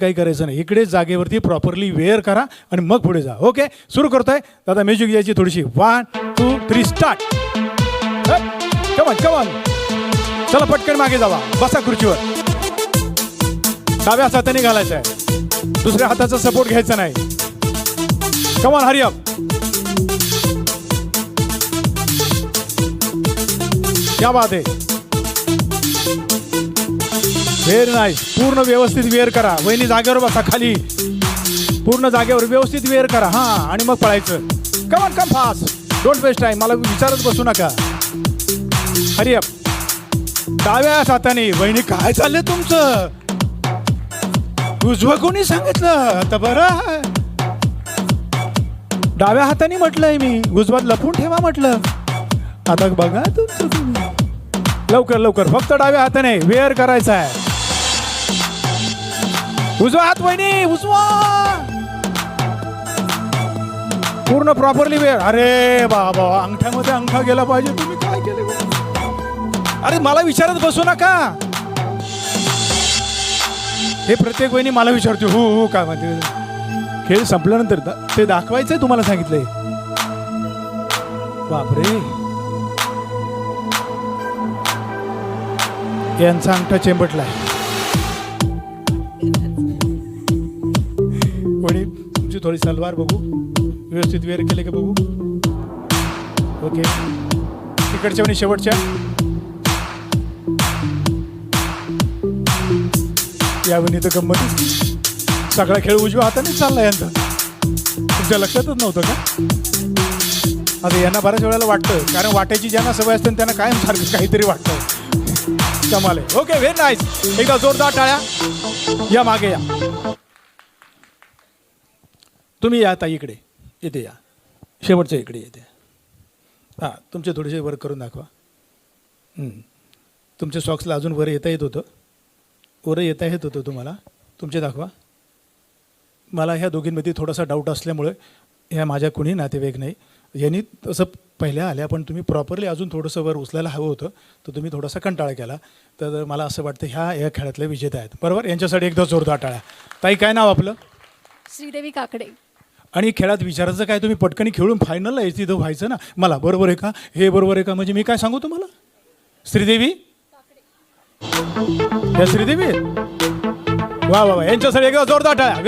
काही करायचं नाही. इकडे जागेवरती प्रॉपरली वेअर करा आणि मग पुढे जा. ओके सुरू करतोय. दादा म्युझिक यायची थोडीशी. One two three start come on come on चला पटकन मागे जावा. बसा खुर्चीवर. डाव्या हाताने घालायचं आहे. दुसऱ्या हाताचा सपोर्ट घ्यायचा नाही. कमन हरिअप क्या बात आहे. व्हेरी नाईस पूर्ण व्यवस्थित वेअर करा. वहिनी जागेवर बसा खाली. पूर्ण जागेवर व्यवस्थित वेअर करा. हा आणि मग पळायचं. Come on come fast don't waste time मला विचारत बसू नका. Hurry up. डाव्या हाताने वहिनी काय चाललंय तुमचं? उजवं कोणी सांगितलं? आता बरं डाव्या हाताने म्हटलंय मी. उजवात लपून ठेवा म्हटलं. आता बघा तुमचं तुम्ही. लवकर लवकर. फक्त डाव्या हाताने. वेअर करायचा आहे. उजवा हात वहिनी उजवा. पूर्ण प्रॉपरली वेळ. अरे बाबा अंगठ्यामध्ये अंगठा गेला पाहिजे. तुम्ही काय केले अरे मला विचारत बसू नका. हे प्रत्येक वहिनी मला विचारते हो हो काय माहिती खेळ संपल्यानंतर ते दाखवायचंय तुम्हाला सांगितलंय. बापरे. यांचा अंगठा चेंबटलाय. तुमची थोडी सलवार बघू व्यवस्थित वेअर केले का बघू ओके तिकडच्या आणि शेवटच्या. यावनी तर गंमत. सगळा खेळ उजव्या हाताने चालला यांचा. तुमच्या लक्षातच नव्हतं का? आता यांना बऱ्याच वेळेला वाटतं कारण वाटायची ज्यांना सवय असते त्यांना कायम सारखं काहीतरी वाटतं. कमाल आहे. ओके व्हेरी नाईस एकदा जोरदार टाळ्या. या मागे या. तुम्ही या ताई इकडे. इथे या. शेवटच्या इकडे येते हां तुमचे थोडेसे वर करून दाखवा. तुमच्या सॉक्सला अजून वर येता येत होतं. वर येता येत होतं तुम्हाला. तुमचे दाखवा. मला ह्या दोघींमध्ये थोडासा डाऊट असल्यामुळे ह्या माझ्या कुणी नातेवाईक नाही. यांनी तसं पहिल्या आल्या पण तुम्ही प्रॉपरली अजून थोडंसं वर उचलायला हवं होतं. तर तुम्ही थोडासा कंटाळा केला. तर मला असं वाटतं ह्या या खेळातले विजेते आहेत. बरोबर? यांच्यासाठी एकदा जोरदार टाळा ताई काय नाव आपलं? श्रीदेवी काकडे. आणि खेळात विचारायचं काय तुम्ही पटकनी खेळून फायनलला यायची तिथं व्हायचं ना. मला बरोबर आहे का? हे बरोबर आहे का? म्हणजे मी काय सांगू तुम्हाला? श्रीदेवी? या श्रीदेवी? वा वा वा. यांच्यासाठी एकदा जोरदार टाळ्या.